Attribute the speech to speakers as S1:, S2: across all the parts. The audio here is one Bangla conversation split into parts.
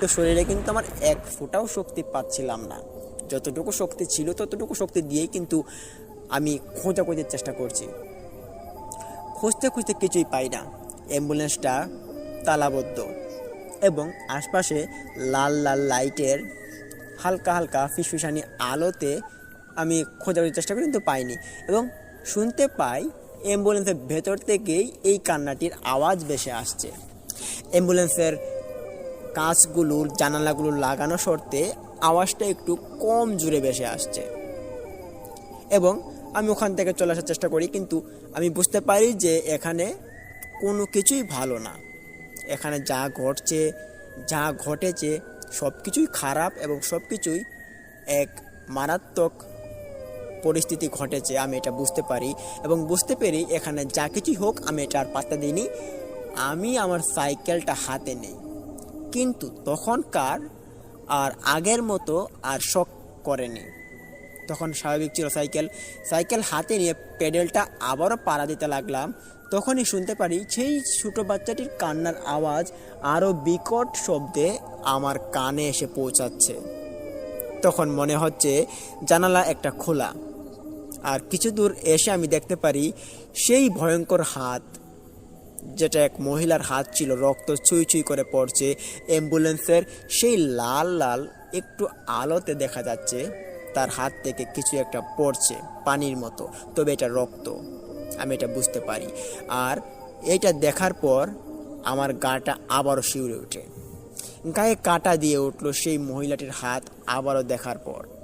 S1: তো শরীরে কিন্তু আমার এক ফোঁটাও শক্তি পাচ্ছিলাম না। যতটুকু শক্তি ছিল, ততটুকু শক্তি দিয়েই কিন্তু আমি খোঁজাখুঁজির চেষ্টা করছি। খুঁজতে খুঁজতে কিছুই পাই না। অ্যাম্বুলেন্সটা তালাবদ্ধ এবং আশপাশে লাল লাল লাইটের হালকা হালকা ফিসফিসানি আলোতে আমি খোঁজাখুঁজির চেষ্টা করি কিন্তু পাইনি এবং শুনতে পাই অ্যাম্বুলেন্সের ভেতর থেকেই এই কান্নাটির আওয়াজ ভেসে আসছে। অ্যাম্বুলেন্সের কাঁচগুলোর জানালাগুলো লাগানো সত্ত্বে আওয়াজটা একটু কম জুড়ে ভেসে আসছে। এবং আমি ওখান থেকে চলে আসার চেষ্টা করি, কিন্তু আমি বুঝতে পারি যে এখানে কোনো কিছুই ভালো না। এখানে যা ঘটছে, যা ঘটেছে সব কিছুই খারাপ এবং সব কিছুই এক মারাত্মক পরিস্থিতি ঘটেছে, আমি এটা বুঝতে পারি এবং বুঝতে পেরে এখানে যা কিছুই হোক, আমি এটা আর পাত্তা দিইনি। আমি আমার সাইকেলটা হাতে নেই। কিন্তু তখনকার আর আগের মতো আর শখ করেনি। তখন স্বাভাবিক ছিল সাইকেল। সাইকেল হাতে নিয়ে পেডেলটা আবারও পাড়া দিতে লাগলাম। তখনই শুনতে পারি সেই ছোটো বাচ্চাটির কান্নার আওয়াজ আরও বিকট শব্দে আমার কানে এসে পৌঁছাচ্ছে। তখন মনে হচ্ছে জানালা একটা খোলা। আর কিছু দূর এসে আমি দেখতে পারি সেই ভয়ঙ্কর হাত, যেটা এক মহিলার হাত ছিল, রক্ত চুই চুই করে পড়ছে। অ্যাম্বুলেন্সের সেই লাল লাল একটু আলোতে দেখা যাচ্ছে, তার হাত থেকে কিছু একটা পড়ছে, পানির মতো। তবে এটা রক্ত, আমি এটা বুঝতে পারি। আর এটা দেখার পর আমার গাটা আবারও শিউরে ওঠে। গায়ে কাটা দিয়ে উঠল সেই মহিলাটির হাত আবারও দেখার পর।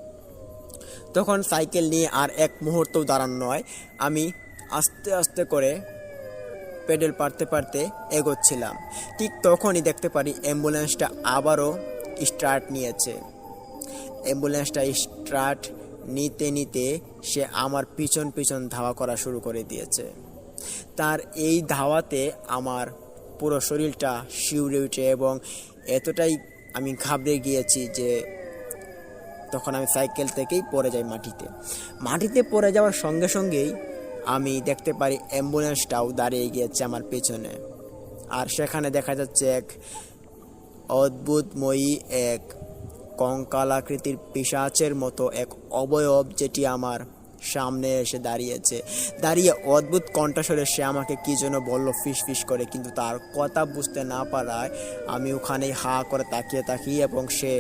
S1: তখন সাইকেল নিয়ে আর এক মুহূর্তও দাঁড়ানো নয়। আমি আস্তে আস্তে করে পেডেল পারতে পারতে এগোচ্ছিলাম। ঠিক তখনই দেখতে পারি অ্যাম্বুলেন্সটা আবারও স্টার্ট নিয়েছে। অ্যাম্বুলেন্সটা স্টার্ট নিতে নিতে সে আমার পিছন পিছন ধাওয়া করা শুরু করে দিয়েছে। তার এই ধাওয়াতে আমার পুরো শরীরটা শিউরে উঠে এবং এতটাই আমি ঘাবড়ে গিয়েছি যে তখন আমি সাইকেল থেকেই পড়ে যাই মাটিতে। মাটিতে পড়ে যাওয়ার সঙ্গে সঙ্গেই আমি দেখতে পারি অ্যাম্বুলেন্সটাও দাঁড়িয়ে গিয়েছে আমার পেছনে। আর সেখানে দেখা যাচ্ছে এক অদ্ভুতময়ী এক কঙ্কালাকৃতির পিসাচের মতো এক অবয়ব যেটি আমার সামনে এসে দাঁড়িয়েছে। দাঁড়িয়ে অদ্ভুত কণ্ঠস্বরে সে আমাকে কি যেন বলল ফিস ফিস করে, কিন্তু তার কথা বুঝতে না পারায় আমি ওখানেই হা করে তাকিয়ে তাকিয়ে এবং সে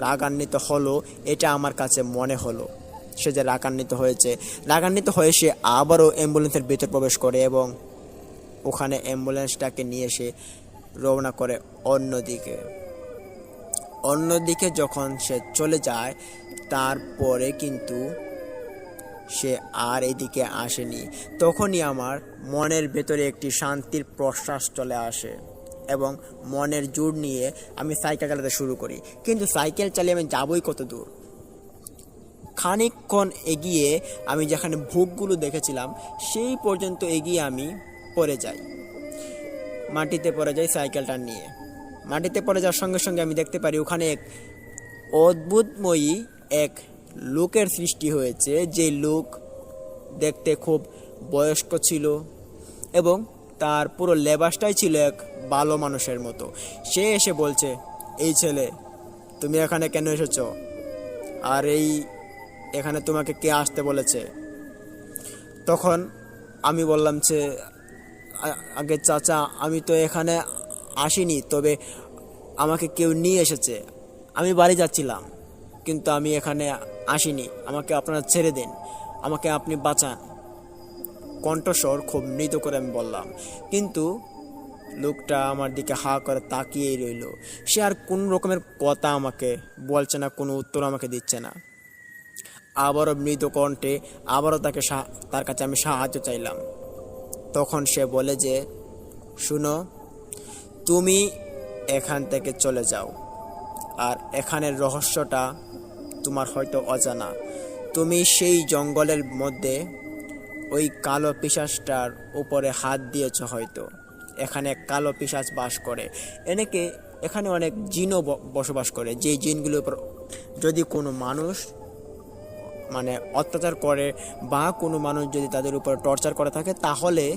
S1: রাগান্বিত হলো, এটা আমার কাছে মনে হলো। সে যে রাগান্বিত হয়েছে, রাগান্বিত হয়ে সে আবারও অ্যাম্বুলেন্সের ভিতর প্রবেশ করে এবং ওখানে অ্যাম্বুলেন্সটাকে নিয়ে এসে রওনা করে অন্যদিকে। অন্যদিকে যখন সে চলে যায়, তারপরে কিন্তু সে আর এদিকে আসেনি। তখনই আমার মনের ভেতরে একটি শান্তির প্রশ্বাস চলে আসে। এবং মনের জোর নিয়ে আমি সাইকেল চালাতে শুরু করি। কিন্তু সাইকেল চালিয়ে আমি যাবই কত দূর। খানিকক্ষণ এগিয়ে আমি যেখানে ভোগগুলো দেখেছিলাম, সেই পর্যন্ত এগিয়ে আমি পড়ে যাই। মাটিতে পড়ে যাই সাইকেলটা নিয়ে। মাটিতে পড়ে যাওয়ার সঙ্গে সঙ্গে আমি দেখতে পারি ওখানে এক অদ্ভুতময়ী এক লোকের সৃষ্টি হয়েছে, যে লোক দেখতে খুব বয়স্ক ছিল এবং তার পুরো লেবাসটাই ছিল এক ভালো মানুষের মতো। সে এসে বলছে, এই ছেলে, তুমি এখানে কেন এসেছ? আর এই এখানে তোমাকে কে আসতে বলেছে? তখন আমি বললাম যে আগে চাচা, আমি তো এখানে আসিনি, তবে আমাকে কেউ নিয়ে এসেছে। আমি বাড়ি যাচ্ছিলাম, কিন্তু আমি এখানে আসিনি। আমাকে আপনারা ছেড়ে দিন, আমাকে আপনি বাঁচান। কণ্ঠস্বর খুব মৃত করে আমি বললাম। কিন্তু লোকটা আমার দিকে হা করে তাকিয়েই রইল। সে আর কোনো রকমের কথা আমাকে বলছে না, কোনো উত্তর আমাকে দিচ্ছে না। আবারও মৃদু কণ্ঠে আবারও তাকে তার কাছে আমি সাহায্য চাইলাম। তখন সে বলে যে, শুনো, তুমি এখান থেকে চলে যাও। আর এখানের রহস্যটা তোমার হয়তো অজানা। তুমি সেই জঙ্গলের মধ্যে ওই কালো পিশাচটার উপরে হাত দিয়েছ হয়তো। এখানে কালো পিশাচ বাস করে। এনেকে এখানে অনেক জিনও বসবাস করে। যে জিনগুলোর উপর যদি কোনো মানুষ মানে অত্যাচার করে বা কোনো মানুষ যদি তাদের উপর টর্চার করে থাকে, তাহলে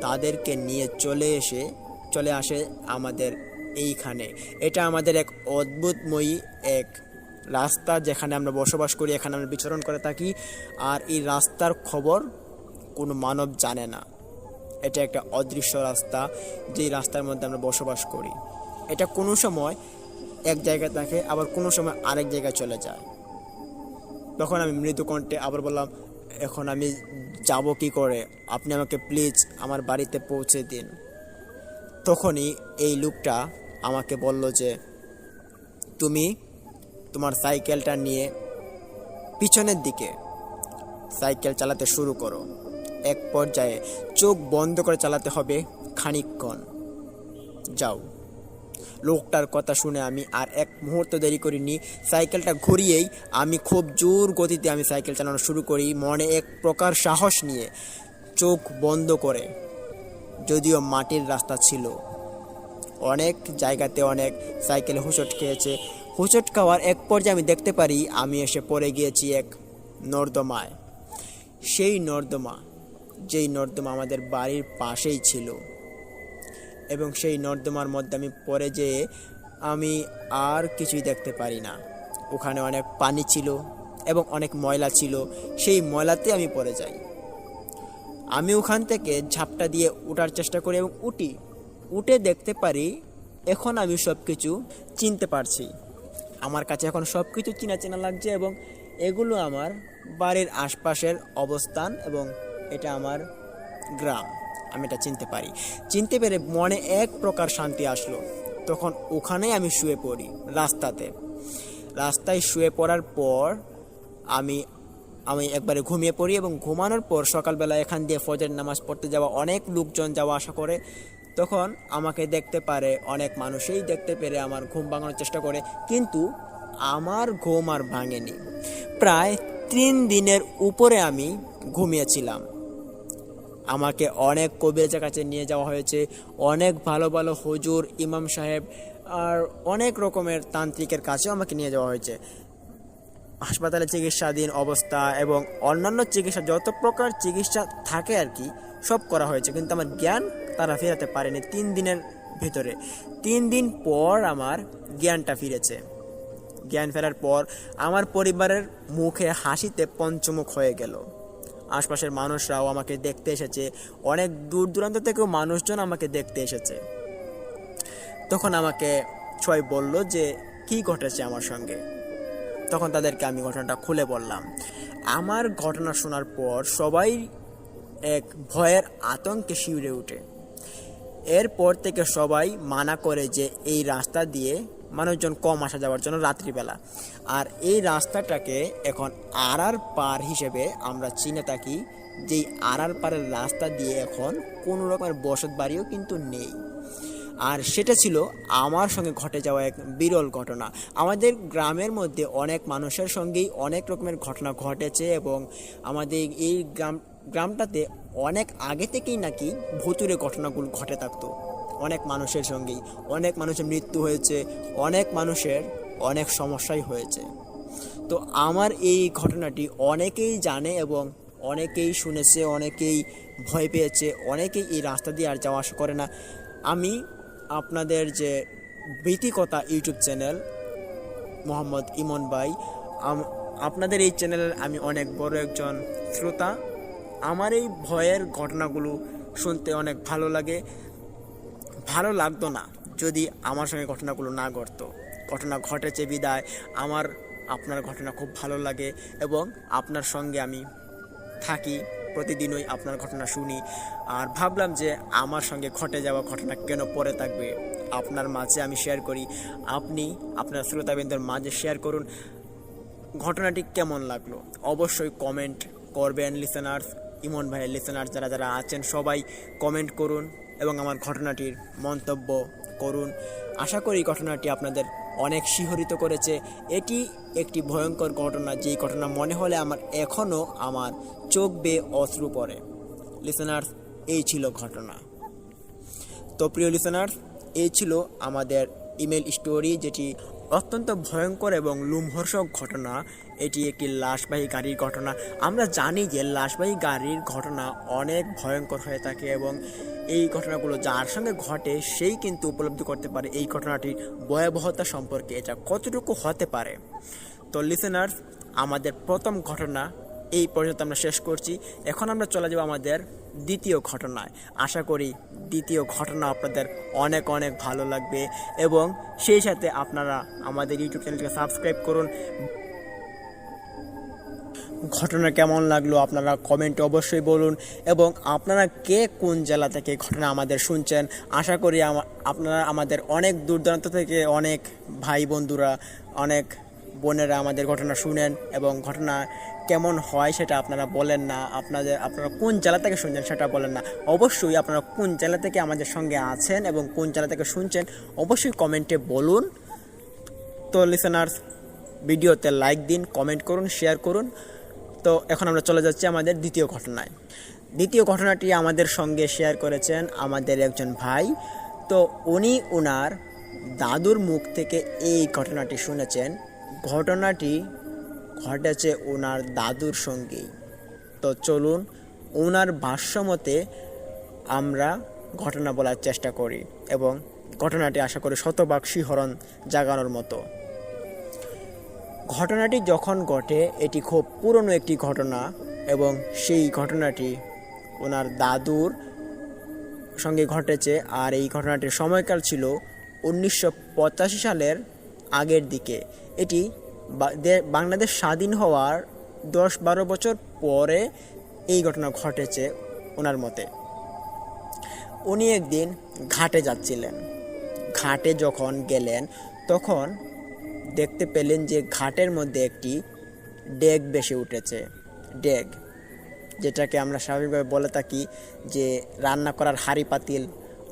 S1: তাদেরকে নিয়ে চলে এসে, চলে আসে আমাদের এইখানে। এটা আমাদের এক অদ্ভুতময়ী এক রাস্তা যেখানে আমরা বসবাস করি, এখানে আমরা বিচরণ করে থাকি। আর এই রাস্তার খবর কোনো মানব জানে না। এটা একটা অদৃশ্য রাস্তা, যেই রাস্তার মধ্যে আমরা বসবাস করি। এটা কোনো সময় এক জায়গায় থাকে, আবার কোনো সময় আরেক জায়গায় চলে যায়। তখন আমি মৃদু কণ্ঠে আবার বললাম, এখন আমি যাব কি করে? আপনি আমাকে প্লিজ আমার বাড়িতে পৌঁছে দিন। তখনই এই লোকটা আমাকে বলল যে, তুমি তোমার সাইকেলটা নিয়ে পিছনের দিকে সাইকেল চালাতে শুরু করো। এক পর্যায়ে চোখ বন্ধ করে চালাতে হবে খানিকক্ষণ। যাও। লোকটার কথা শুনে আমি আর এক মুহূর্ত দেরি করিনি। সাইকেলটা ঘুরিয়েই আমি খুব জোর গতিতে আমি সাইকেল চালানো শুরু করি মনে এক প্রকার সাহস নিয়ে চোখ বন্ধ করে। যদিও মাটির রাস্তা ছিল। অনেক জায়গাতে অনেক সাইকেল হুচট খেয়েছে। হুচট খাওয়ার এক পর্যায়ে আমি দেখতে পারি আমি এসে পড়ে গিয়েছি এক নর্দমায়। সেই নর্দমা যেই নর্দমা আমাদের বাড়ির পাশেই ছিল। এবং সেই নর্দমার মধ্যে আমি পরে যেয়ে আমি আর কিছুই দেখতে পারি না। ওখানে অনেক পানি ছিল এবং অনেক ময়লা ছিল। সেই ময়লাতে আমি পরে যাই। আমি ওখান থেকে ঝাপটা দিয়ে ওঠার চেষ্টা করি এবং উঠি। উঠে দেখতে পারি এখন আমি সব কিছু চিনতে পারছি। আমার কাছে এখন সব কিছু চেনা চেনা লাগছে এবং এগুলো আমার বাড়ির আশপাশের অবস্থান এবং এটা আমার গ্রাম, আমি এটা চিনতে পারি। চিনতে পেরে মনে এক প্রকার শান্তি আসলো। তখন ওখানেই আমি শুয়ে পড়ি, রাস্তাতে। রাস্তায় শুয়ে পড়ার পর আমি আমি একবারে ঘুমিয়ে পড়ি এবং ঘুমানোর পর সকালবেলা এখান দিয়ে ফজর নামাজ পড়তে যাওয়া, অনেক লোকজন যাওয়া আসা করে। তখন আমাকে দেখতে পারে অনেক মানুষই, দেখতে পেরে আমার ঘুম ভাঙানোর চেষ্টা করে। কিন্তু আমার ঘুম আর ভাঙেনি। প্রায় তিন দিনের উপরে আমি ঘুমিয়েছিলাম। আমাকে অনেক কবিরাজের কাছে নিয়ে যাওয়া হয়েছে, অনেক ভালো ভালো হুজুর, ইমাম সাহেব আর অনেক রকমের তান্ত্রিকের কাছেও আমাকে নিয়ে যাওয়া হয়েছে। হাসপাতালে চিকিৎসাধীন অবস্থা এবং অন্যান্য চিকিৎসা, যত প্রকার চিকিৎসা থাকে আর কি, সব করা হয়েছে। কিন্তু আমার জ্ঞান তারা ফেরাতে পারেনি তিন দিনের ভিতরে। তিন দিন পর আমার জ্ঞানটা ফিরেছে। জ্ঞান ফেরার পর আমার পরিবারের মুখে হাসিতে পঞ্চমুখ হয়ে গেল। আশপাশের মানুষরাও আমাকে দেখতে এসেছে। অনেক দূর দূরান্ত থেকেও মানুষজন আমাকে দেখতে এসেছে। তখন আমাকে ছয় বলল যে, কি ঘটেছে আমার সঙ্গে? তখন তাদেরকে আমি ঘটনাটা খুলে বললাম। আমার ঘটনা শোনার পর সবাই এক ভয়ের আতঙ্কে শিউরে ওঠে এরপর থেকে সবাই মানা করে যে, এই রাস্তা দিয়ে মানুষজন কম আসা যাওয়ার জন্য রাত্রিবেলা। আর এই রাস্তাটাকে এখন আড়ার পার হিসেবে আমরা চিনে থাকি যেই আড়ার পারের রাস্তা দিয়ে এখন কোনো রকমের বসত বাড়িও কিন্তু নেই। আর সেটা ছিল আমার সঙ্গে ঘটে যাওয়া এক বিরল ঘটনা। আমাদের গ্রামের মধ্যে অনেক মানুষের সঙ্গেই অনেক রকমের ঘটনা ঘটেছে এবং আমাদের এই গ্রাম, গ্রামটাতে অনেক আগে থেকেই নাকি ভুতুরে ঘটনাগুলো ঘটে থাকতো। অনেক মানুষের সঙ্গেই। অনেক মানুষের মৃত্যু হয়েছে, অনেক মানুষের অনেক সমস্যাই হয়েছে। তো আমার এই ঘটনাটি অনেকেই জানে এবং অনেকেই শুনেছে, অনেকেই ভয় পেয়েছে, অনেকেই এই রাস্তা দিয়ে আর যাওয়া আসা করে না। আমি আপনাদের যে ভীতিকতা ইউটিউব চ্যানেল মোহাম্মদ ইমন ভাই আপনাদের এই চ্যানেলের আমি অনেক বড় একজন শ্রোতা। আমার এই ভয়ের ঘটনাগুলো শুনতে অনেক ভালো লাগে। ভালো লাগতো না যদি আমার সঙ্গে ঘটনাগুলো না ঘটতো। ঘটনা ঘটেছে বিদায়, আমার, আপনার ঘটনা খুব ভালো লাগে এবং আপনার সঙ্গে আমি থাকি, প্রতিদিনই আপনার ঘটনা শুনি। আর ভাবলাম যে আমার সঙ্গে ঘটে যাওয়া ঘটনা কেন পরে থাকবে, আপনার মাঝে আমি শেয়ার করি। আপনি আপনার শ্রোতাবৃন্দের মাঝে শেয়ার করুন, ঘটনাটি কেমন লাগল? অবশ্যই কমেন্ট করবেন লিসেনার্স ইমন ভাইয়ের লিসেনার্স যারা যারা আছেন, সবাই কমেন্ট করুন। এবং আমার ঘটনাটির মন্তব্য করুন। আশা করি ঘটনাটি আপনাদের অনেক শিহরিত করেছে। এটি একটি ভয়ঙ্কর ঘটনা, যেই ঘটনা মনে হলে আমার এখনও আমার চোখ বেয়ে অশ্রু পড়ে। লিসেনার্স এই ছিল ঘটনা। তো প্রিয় লিসেনার্স এই ছিল আমাদের ইমেল স্টোরি যেটি অত্যন্ত ভয়ঙ্কর এবং লুমহর্ষক ঘটনা। এটি একটি লাশবাহী গাড়ির ঘটনা। আমরা জানি যে লাশবাহী গাড়ির ঘটনা অনেক ভয়ঙ্কর হয়ে থাকে এবং এই ঘটনাগুলো যার সঙ্গে ঘটে, সেই কিন্তু উপলব্ধি করতে পারে এই ঘটনাটির ভয়াবহতা সম্পর্কে, এটা কতটুকু হতে পারে। তো লিসেনার্স আমাদের প্রথম ঘটনা এই পর্যন্ত আমরা শেষ করছি। এখন আমরা চলে যাব আমাদের দ্বিতীয় ঘটনায়। আশা করি দ্বিতীয় ঘটনা আপনাদের অনেক অনেক ভালো লাগবে এবং সেই সাথে আপনারা আমাদের ইউটিউব চ্যানেলটিকে সাবস্ক্রাইব করুন। ঘটনা কেমন লাগল আপনারা কমেন্টে অবশ্যই বলুন এবং আপনারা কে কোন জেলা থেকে ঘটনা আমাদের শুনছেন? আশা করি আপনারা আমাদের অনেক দূর থেকে অনেক ভাই বন্ধুরা, অনেক বোনেরা আমাদের ঘটনা শুনেন এবং ঘটনা কেমন হয় সেটা আপনারা বলেন না। আপনাদের, আপনারা কোন জেলা থেকে শুনছেন সেটা বলেন না। অবশ্যই আপনারা কোন জেলা থেকে আমাদের সঙ্গে আছেন এবং কোন জেলা থেকে শুনছেন অবশ্যই কমেন্টে বলুন। তো লিসেনার্স ভিডিওতে লাইক দিন কমেন্ট করুন শেয়ার করুন। তো এখন আমরা চলে যাচ্ছি আমাদের দ্বিতীয় ঘটনায়। দ্বিতীয় ঘটনাটি আমাদের সঙ্গে শেয়ার করেছেন আমাদের একজন ভাই। তো উনি ওনার দাদুর মুখ থেকে এই ঘটনাটি শুনেছেন। ঘটনাটি ঘটেছে ওনার দাদুর সঙ্গেই। তো চলুন ওনার ভাষ্যমতে আমরা ঘটনা বলার চেষ্টা করি এবং ঘটনাটি আশা করি শতভাগ শিহরণ জাগানোর মতো। ঘটনাটি যখন ঘটে, এটি খুব পুরনো একটি ঘটনা এবং সেই ঘটনাটি ওনার দাদুর সঙ্গে ঘটেছে আর এই ঘটনাটির সময়কাল ছিল উনিশশো পঁচাশি সালের আগের দিকে। এটি বাংলাদেশ স্বাধীন হওয়ার দশ বারো বছর পরে এই ঘটনা ঘটেছে ওনার মতে। উনি একদিন ঘাটে যাচ্ছিলেন। ঘাটে যখন গেলেন, তখন দেখতে পেলেন যে ঘাটের মধ্যে একটি ডেগ বেশি উঠেছে। ডেগ, যেটাকে আমরা স্বাভাবিকভাবে বলে থাকি যে রান্না করার হাঁড়ি পাতিল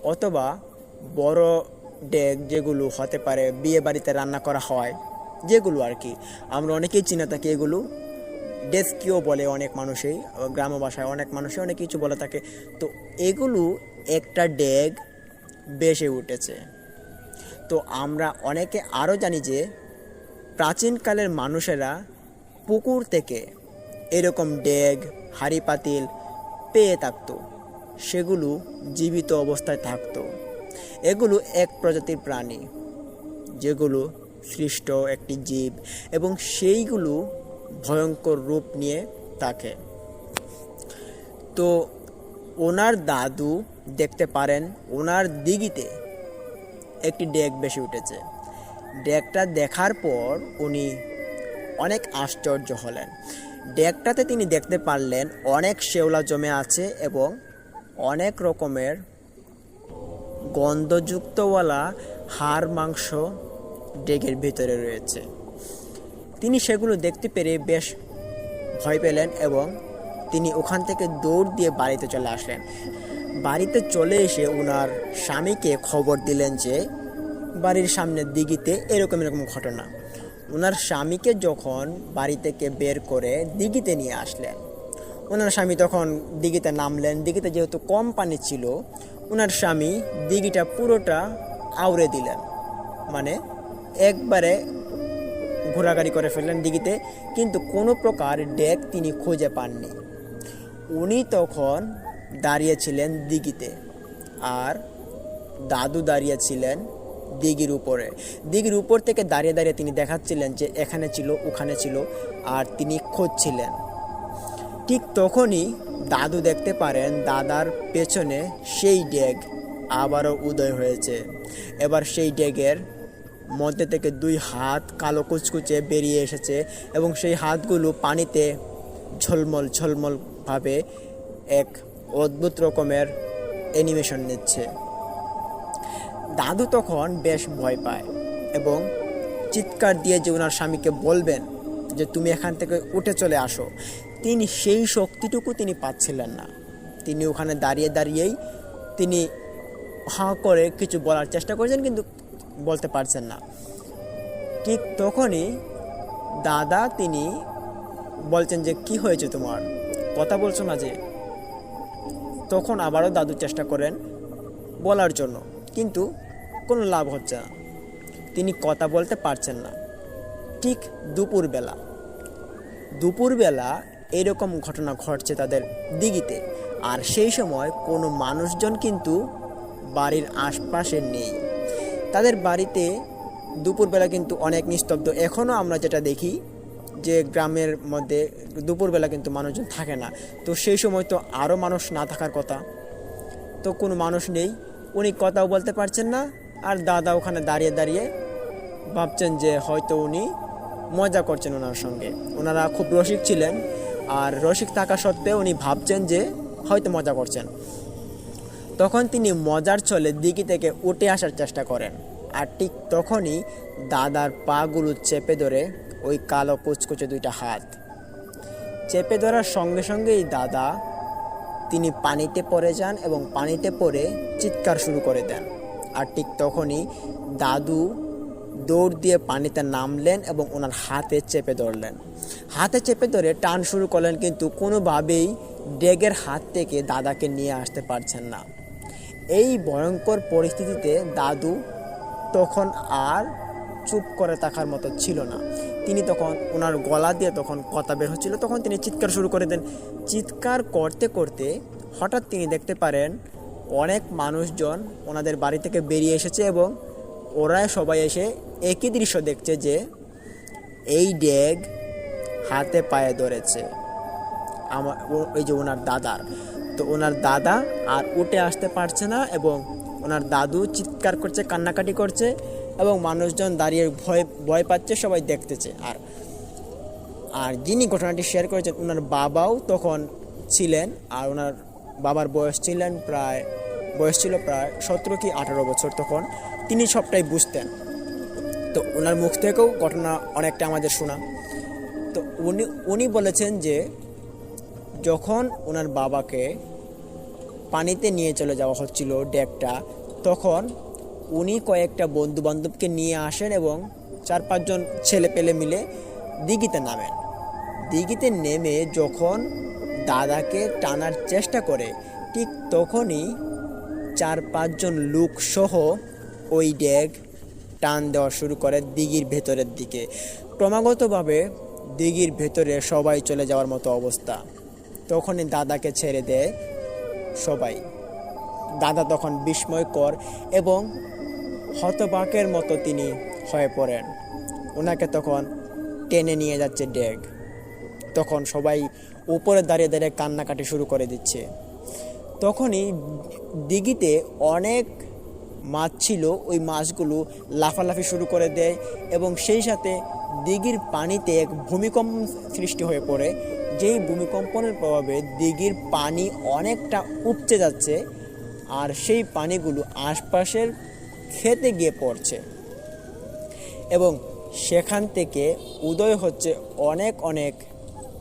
S1: অথবা বড় ডেগ যেগুলো হতে পারে বিয়ে বাড়িতে রান্না করা হয়, যেগুলো আর কি। আমরা অনেকেই চিনে থাকি এগুলো। ডেস্কিও বলে অনেক মানুষই গ্রাম্য ভাষায় অনেক মানুষই অনেক কিছু বলে থাকে। তো এগুলো একটা ডেগ বেশে উঠেছে। তো আমরা অনেকে আরও জানি যে প্রাচীনকালের মানুষেরা পুকুর থেকে এরকম ডেগ, হাঁড়ি পাতিল পেয়ে থাকতো। সেগুলো জীবিত অবস্থায় থাকতো। এগুলো এক প্রজাতির প্রাণী, যেগুলো সৃষ্ট একটি জীব এবং সেইগুলো ভয়ঙ্কর রূপ নিয়ে থাকে। তো ওনার দাদু দেখতে পারেন, ওনার দিঘিতে একটি ডেক বেশি উঠেছে। ডেকটা দেখার পর উনি অনেক আশ্চর্য হলেন। ডেকটাতে তিনি দেখতে পারলেন অনেক শেওলা জমে আছে এবং অনেক রকমের গন্ধযুক্তওয়ালা হাড় মাংস ডেগের ভিতরে রয়েছে। তিনি সেগুলো দেখতে পেরে বেশ ভয় পেলেন এবং তিনি ওখান থেকে দৌড় দিয়ে বাড়িতে চলে আসলেন। বাড়িতে চলে এসে ওনার স্বামীকে খবর দিলেন যে বাড়ির সামনের দিঘিতে এরকম এরকম ঘটনা। ওনার স্বামীকে যখন বাড়ি থেকে বের করে দিঘিতে নিয়ে আসলেন, ওনার স্বামী তখন দিঘিতে নামলেন। দিঘিতে যেহেতু কম পানি ছিল, ওনার স্বামী দিঘিটা পুরোটা আউড়ে দিলেন। মানে একবারে ঘোরাঘুরি করে ফেললেন দিঘিতে, কিন্তু কোনো প্রকার ডেক তিনি খুঁজে পাননি। উনি তখন দাঁড়িয়েছিলেন দিঘিতে, আর দাদু দাঁড়িয়েছিলেন দিঘির উপরে। দিঘির উপর থেকে দাঁড়িয়ে দাঁড়িয়ে তিনি দেখাচ্ছিলেন যে এখানে ছিল, ওখানে ছিল আর তিনি খুঁজছিলেন। ঠিক তখনই দাদু দেখতে পারেন দাদার পেছনে সেই ডেগ আবারও উদয় হয়েছে। এবার সেই ডেগের মধ্যে থেকে দুই হাত কালো কুচকুচে বেরিয়ে এসেছে এবং সেই হাতগুলো পানিতে ঝলমল ঝলমল ভাবে এক অদ্ভুত রকমের অ্যানিমেশন নিচ্ছে। দাদু তখন বেশ ভয় পায় এবং চিৎকার দিয়ে যে ওনার স্বামীকে বলবেন যে তুমি এখান থেকে উঠে চলে আসো, তিনি সেই শক্তিটুকু তিনি পাচ্ছিলেন না। তিনি ওখানে দাঁড়িয়ে দাঁড়িয়েই তিনি হাঁ করে কিছু বলার চেষ্টা করেছেন কিন্তু বলতে পারছেন না। ঠিক তখনই দাদা তিনি বলছেন যে, কি হয়েছে তোমার? কথা বলছো না যে? তখন আবারও দাদু চেষ্টা করেন বলার জন্য। কিন্তু কোনো লাভ হচ্ছে না। তিনি কথা বলতে পারছেন না। ঠিক দুপুরবেলা। দুপুরবেলা এরকম ঘটনা ঘটছে তাদের দিঘিতে। আর সেই সময় কোনো মানুষজন কিন্তু বাড়ির আশপাশে নেই। তাদের বাড়িতে দুপুরবেলা কিন্তু অনেক নিস্তব্ধ। এখনও আমরা যেটা দেখি যে গ্রামের মধ্যে দুপুরবেলা কিন্তু মানুষজন থাকে না। তো সেই সময় তো আরও মানুষ না থাকার কথা। তো কোনো মানুষ নেই। উনি কথাও বলতে পারছেন না, আর দাদা ওখানে দাঁড়িয়ে দাঁড়িয়ে ভাবছেন যে হয়তো উনি মজা করছেন ওনার সঙ্গে। ওনারা খুব রসিক ছিলেন, আর রসিক থাকা সত্ত্বেও উনি ভাবছেন যে হয়তো মজা করছেন। তখন তিনি মজার ছলে দিঘি থেকে উঠে আসার চেষ্টা করেন, আর ঠিক তখনই দাদার পাগুলো চেপে ধরে ওই কালো কুচকুচে দুইটা হাত। চেপে ধরার সঙ্গে সঙ্গেই দাদা তিনি পানিতে পড়ে যান এবং পানিতে পড়ে চিৎকার শুরু করে দেন। আর ঠিক তখনই দাদু দৌড় দিয়ে পানিতে নামলেন এবং ওনার হাতে চেপে ধরলেন। হাতে চেপে ধরে টান শুরু করলেন কিন্তু কোনোভাবেই ডেগের হাত থেকে দাদাকে নিয়ে আসতে পারছেন না। এই ভয়ঙ্কর পরিস্থিতিতে দাদু তখন আর চুপ করে থাকার মতো ছিল না। তিনি তখন ওনার গলা দিয়ে তখন কথা বের হচ্ছিল, তখন তিনি চিৎকার শুরু করে দেন। চিৎকার করতে করতে হঠাৎ তিনি দেখতে পারেন অনেক মানুষজন ওনাদের বাড়ি থেকে বেরিয়ে এসেছে এবং ওরা সবাই এসে একই দৃশ্য দেখছে যে এই ড্যাগ হাতে পায়ে ধরেছে। আমার ওই যে ওনার দাদার। তো ওনার দাদা আর উঠে আসতে পারছে না এবং ওনার দাদু চিৎকার করছে, কান্নাকাটি করছে। এবং মানুষজন দাঁড়িয়ে ভয় ভয় পাচ্ছে, সবাই দেখতেছে। আর আর যিনি ঘটনাটি শেয়ার করেছেন ওনার বাবাও তখন ছিলেন, আর ওনার বাবার বয়স ছিলেন প্রায়, বয়স ছিল প্রায় সতেরো কি আঠারো বছর তখন। তিনি সবটাই বুঝতেন। তো ওনার মুখ থেকেও ঘটনা অনেকটা আমাদের শোনা। তো উনি উনি বলেছেন যে, যখন ওনার বাবাকে পানিতে নিয়ে চলে যাওয়া হচ্ছিল ডেকটা, তখন উনি কয়েকটা বন্ধু বান্ধবকে নিয়ে আসেন এবং চার পাঁচজন ছেলে পেলে মিলে দিঘিতে নামেন। দিঘিতে নেমে যখন দাদাকে টানার চেষ্টা করে, ঠিক তখনই চার পাঁচজন লোক সহ ওই ড্যাগ টান দেওয়া শুরু করে দিঘির ভেতরের দিকে। ক্রমাগতভাবে দিঘির ভেতরে সবাই চলে যাওয়ার মতো অবস্থা। তখনই দাদাকে ছেড়ে দেয় সবাই। দাদা তখন বিস্ময়কর এবং হতবাকের মতো তিনি হয়ে পড়েন। ওনাকে তখন টেনে নিয়ে যাচ্ছে ড্যাগ তখন সবাই উপরে দাঁড়িয়ে দাঁড়িয়ে কান্নাকাটি শুরু করে দিচ্ছে। তখনই দিঘিতে অনেক মাছ ছিল, ওই মাছগুলো লাফালাফি শুরু করে দেয় এবং সেই সাথে দিঘির পানিতে এক ভূমিকম্প সৃষ্টি হয়ে পড়ে। যেই ভূমিকম্পনের প্রভাবে দিঘির পানি অনেকটা উপচে যাচ্ছে আর সেই পানিগুলো আশপাশের খেতে গিয়ে পড়ছে। এবং সেখান থেকে উদয় হচ্ছে অনেক অনেক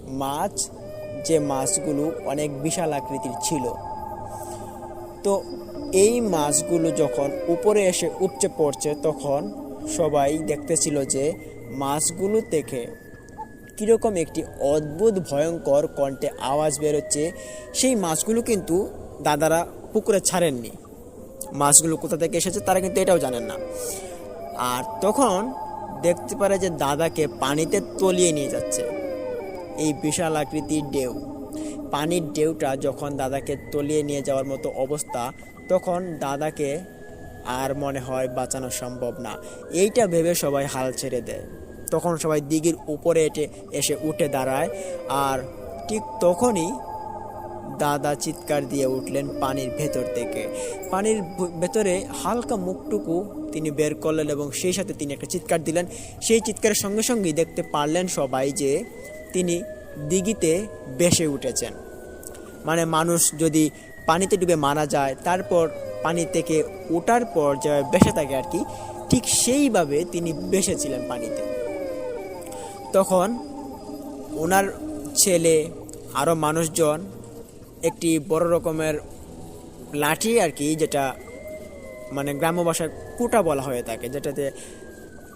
S1: মাছ, যে মাছগুলো অনেক বিশাল আকৃতির ছিল। তো এই মাছগুলো যখন উপরে এসে উপচে পড়ছে, তখন সবাই দেখতেছিল যে মাছগুলো থেকে কীরকম একটি অদ্ভুত, ভয়ঙ্কর কণ্ঠে আওয়াজ বেরোচ্ছে। সেই মাছগুলো কিন্তু দাদারা পুকুরে ছাড়েননি। মাছগুলো কোথা থেকে এসেছে তারা কিন্তু এটাও জানেন না। আর তখন দেখতে পারে যে দাদাকে পানিতে তলিয়ে নিয়ে যাচ্ছে। এই বিশাল আকৃতির ঢেউ। পানির ঢেউটা যখন দাদাকে তলিয়ে নিয়ে যাওয়ার মতো অবস্থা, তখন দাদাকে আর মনে হয় বাঁচানো সম্ভব না। এইটা ভেবে সবাই হাল ছেড়ে দেয়। তখন সবাই দিঘির উপরে এটে এসে উঠে দাঁড়ায়। আর ঠিক তখনই দাদা চিৎকার দিয়ে উঠলেন পানির ভেতর থেকে। পানির ভেতরে হালকা মুখটুকু তিনি বের করলেন এবং সেই সাথে তিনি একটা চিৎকার দিলেন। সেই চিৎকারের সঙ্গে সঙ্গেই দেখতে পারলেন সবাই যে তিনি দিঘিতে বেসে উঠেছেন। মানে মানুষ যদি পানিতে ডুবে মারা যায়, তারপর পানি থেকে ওঠার পর যে বেসে থাকে আর কি, ঠিক সেইভাবে তিনি বেসেছিলেন পানিতে। তখন ওনার ছেলে আরও মানুষজন একটি বড় রকমের লাঠি আর কি, যেটা মানে গ্রাম্য ভাষায় কুটা বলা হয়ে থাকে, যেটাতে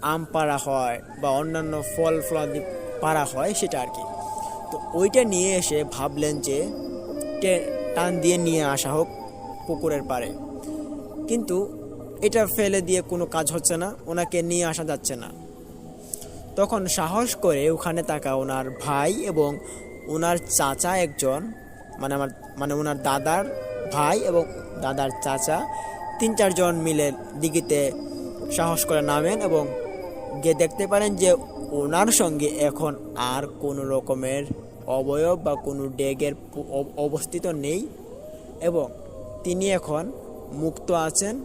S1: আম পাড়া হয় বা অন্যান্য ফল ফলাদি পাড়া হয়, সেটা আর কি। তো ওইটা নিয়ে এসে ভাবলেন যে টান দিয়ে নিয়ে আসা হোক পুকুরের পাড়ে। কিন্তু এটা ফেলে দিয়ে কোনো কাজ হচ্ছে না, ওনাকে নিয়ে আসা যাচ্ছে না। তখন সাহস করে ওখানে থাকা ওনার ভাই এবং ওনার চাচা একজন মানে আমার মানে ওনার দাদার ভাই এবং দাদার চাচা, তিন চারজন মিলে দিঘিতে সাহস করে নামেন এবং গিয়ে দেখতে পারেন যে ওনার সঙ্গে এখন আর কোনো রকমের অবয়ব বা কোনো ডেগের অব- অবস্থিত নেই এবং তিনি এখন মুক্ত আছেন,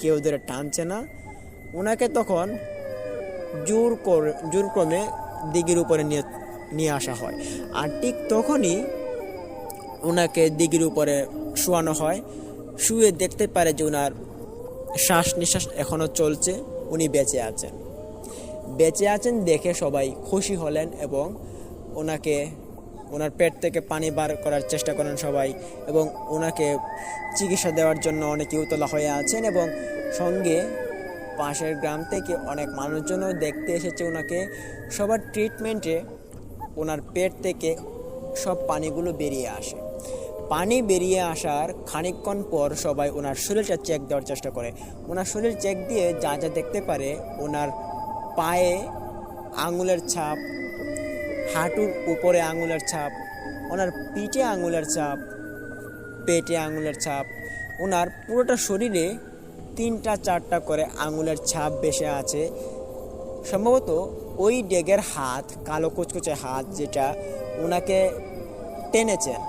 S1: কেউ ধরে টানছে না। ওনাকে তখন জোর করে, জোর ক্রমে দিঘির উপরে নিয়ে নিয়ে আসা হয়। আর ঠিক তখনই ওনাকে দিঘির উপরে শোয়ানো হয়। শুয়ে দেখতে পারে যে ওনার শ্বাস নিঃশ্বাস এখনও চলছে, উনি বেঁচে আছেন। বেঁচে আছেন দেখে সবাই খুশি হলেন এবং ওনাকে ওনার পেট থেকে পানি বার করার চেষ্টা করেন সবাই এবং ওনাকে চিকিৎসা দেওয়ার জন্য অনেকে উতলা হয়ে আছেন এবং সঙ্গে পাশের গ্রাম থেকে অনেক মানুষজনও দেখতে এসেছে ওনাকে সবার ট্রিটমেন্টে ওনার পেট থেকে সব পানিগুলো বেরিয়ে আসে। পানি বেরিয়ে আসার খানিকক্ষণ পর সবাই ওনার শরীরটা চেক দেওয়ার চেষ্টা করে। ওনার শরীর চেক দিয়ে যা যা দেখতে পারে, ওনার পায়ে আঙুলের ছাপ, হাঁটুর উপরে আঙুলের ছাপ, ওনার পিঠে আঙুলের ছাপ, পেটে আঙুলের ছাপ, ওনার পুরোটা শরীরে তিনটা চারটা করে আঙুলের ছাপ বেসে আছে। সম্ভবত ওই ডেগের হাত, কালো কুচকুচে হাত যেটা ওনাকে টেনেছেন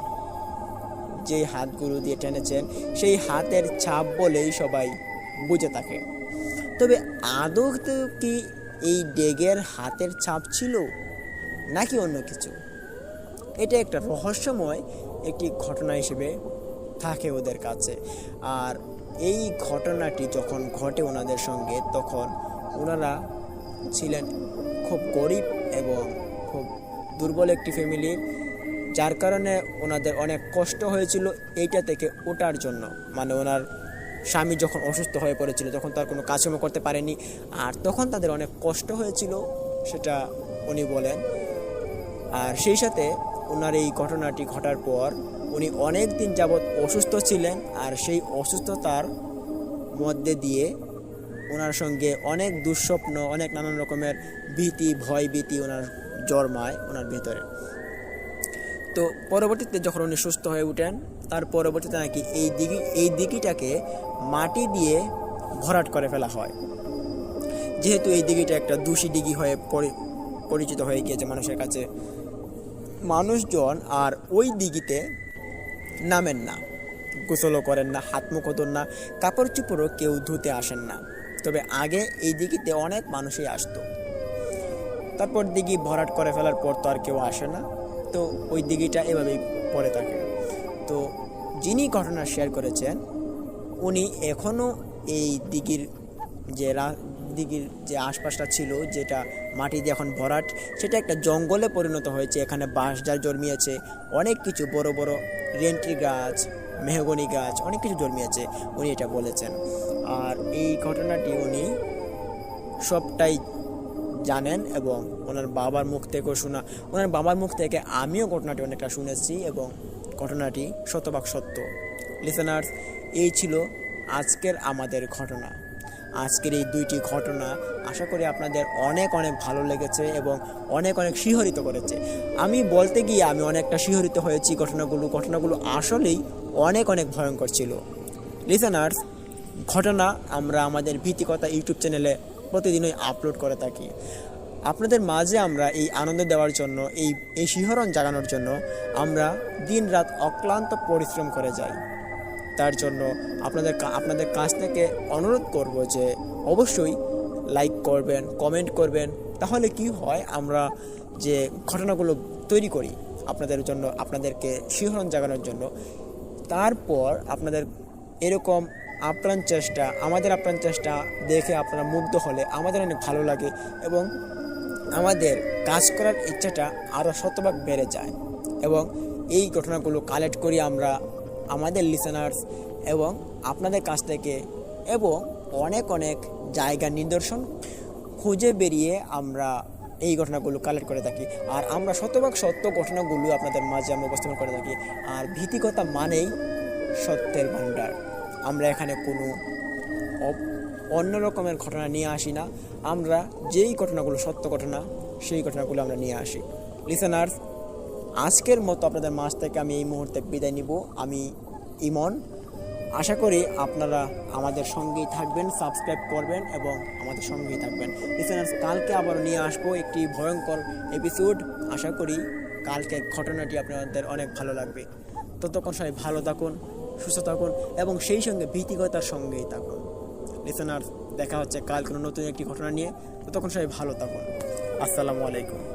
S1: যে হাতগুলো দিয়ে টেনেছেন, সেই হাতের ছাপ বলেই সবাই বুঝে থাকে। তবে আদৌ কি এই ডেগের হাতের ছাপ ছিল নাকি অন্য কিছু? এটা একটা রহস্যময় একটি ঘটনা হিসেবে থাকে ওদের কাছে। আর এই ঘটনাটি যখন ঘটে ওনাদের সঙ্গে, তখন ওনারা ছিলেন খুব গরিব এবং খুব দুর্বল একটি ফ্যামিলির যার কারণে ওনাদের অনেক কষ্ট হয়েছিল এইটা থেকে ওঠার জন্য। মানে ওনার স্বামী যখন অসুস্থ হয়ে পড়েছিল, তখন তার কোনো কাজকর্ম করতে পারেনি। আর তখন তাদের অনেক কষ্ট হয়েছিল, সেটা উনি বলেন। আর সেই সাথে ওনার এই ঘটনাটি ঘটার পর উনি অনেক দিন যাবৎ অসুস্থ ছিলেন, আর সেই অসুস্থতার মধ্যে দিয়ে ওনার সঙ্গে অনেক দুঃস্বপ্ন, অনেক নানান রকমের ভীতি ভয় ভীতি ওনার জন্মায় ওনার ভেতরে। তো পরবর্তীতে যখন উনি সুস্থ হয়ে উঠেন, তার পরবর্তীতে নাকি এই দিঘি, এই দিঘিটাকে মাটি দিয়ে ভরাট করে ফেলা হয়। যেহেতু এই দিঘিটা একটা দূষী দিঘি হয়ে পরিচিত হয়ে গিয়েছে মানুষের কাছে। মানুষজন আর ওই দিঘিতে নামেন না, গোসলও করেন না, হাত মুখ ধোন না, কাপড় চুপড়ও কেউ ধুতে আসেন না। তবে আগে এই দিঘিতে অনেক মানুষই আসতো। তারপর দিঘি ভরাট করে ফেলার পর তো আর কেউ আসে না। তো ওই দিঘিটা এভাবেই পড়ে থাকে। তো যিনি ঘটনা শেয়ার করেছেন, উনি এখনও এই দিঘির যে দিঘির যে আশপাশটা ছিল, যেটা মাটি দিয়ে এখন ভরাট, সেটা একটা জঙ্গলে পরিণত হয়েছে। এখানে বাঁশঝাড় জন্মিয়েছে, অনেক কিছু বড় বড় রেন্ট্রি গাছ, মেহগনি গাছ, অনেক কিছু জন্মিয়েছে, উনি এটা বলেছেন। আর এই ঘটনাটি উনি সবটাই জানেন এবং ওনার বাবার মুখ থেকেও শোনা, ওনার বাবার মুখ থেকে আমিও ঘটনাটি অনেকটা শুনেছি এবং ঘটনাটি শতভাগ সত্য। লিসেনার্স এই ছিল আজকের আমাদের ঘটনা। আজকের এই দুইটি ঘটনা আশা করি আপনাদের অনেক অনেক ভালো লেগেছে এবং অনেক অনেক শিহরিত করেছে। আমি বলতে গিয়ে আমি অনেকটা শিহরিত হয়েছি ঘটনাগুলো ঘটনাগুলো আসলেই অনেক অনেক ভয়ঙ্কর ছিল। লিসেনার্স ঘটনা আমরা আমাদের ভীতিকতা ইউটিউব চ্যানেলে প্রতিদিনই আপলোড করে থাকি। আপনাদের মাঝে আমরা এই আনন্দ দেওয়ার জন্য, এই এই শিহরণ জাগানোর জন্য আমরা দিন রাত অক্লান্ত পরিশ্রম করে যাই। তার জন্য আপনাদের আপনাদের কাছ থেকে অনুরোধ করব যে অবশ্যই লাইক করবেন কমেন্ট করবেন, তাহলে কি হয় আমরা যে ঘটনাগুলো তৈরি করি আপনাদের জন্য, আপনাদেরকে শিহরণ জাগানোর জন্য, তারপর আপনাদের এরকম আপ্রাণ চেষ্টা, আমাদের আপ্রাণ চেষ্টা দেখে আপনারা মুগ্ধ হলে আমাদের অনেক ভালো লাগে এবং আমাদের কাজ করার ইচ্ছাটা আরও শতভাগ বেড়ে যায়। এবং এই ঘটনাগুলো কালেক্ট করি আমরা আমাদের লিসেনার্স এবং আপনাদের কাছ থেকে এবং অনেক অনেক জায়গা নিদর্শন খুঁজে বেরিয়ে আমরা এই ঘটনাগুলো কালেক্ট করে থাকি। আর আমরা শতভাগ সত্য ঘটনাগুলো আপনাদের মাঝে আমরা উপস্থাপন করে থাকি। আর ভীতিকতা মানেই সত্যের ভাণ্ডার। আমরা এখানে কোনো অন্য রকমের ঘটনা নিয়ে আসি না। আমরা যেই ঘটনাগুলো সত্য ঘটনা, সেই ঘটনাগুলো আমরা নিয়ে আসি। লিসেনার্স আজকের মতো আপনাদের মাছ থেকে আমি এই মুহূর্তে বিদায় নিব। আমি ইমন। আশা করি আপনারা আমাদের সঙ্গেই থাকবেন সাবস্ক্রাইব করবেন এবং আমাদের সঙ্গেই থাকবেন। লিসেনার্স কালকে আবার নিয়ে আসব একটি ভয়ঙ্কর এপিসোড আশা করি কালকে ঘটনাটি আপনাদের অনেক ভালো লাগবে। ততক্ষণ সবাই ভালো থাকুন সুস্থ থাকুন এবং সেই সঙ্গে ভীতিকতার সঙ্গেই থাকুন। লিসনার দেখা হচ্ছে কাল কোনো নতুন একটি ঘটনা নিয়ে। তখন সবাই ভালো থাকুন। আসসালামু আলাইকুম।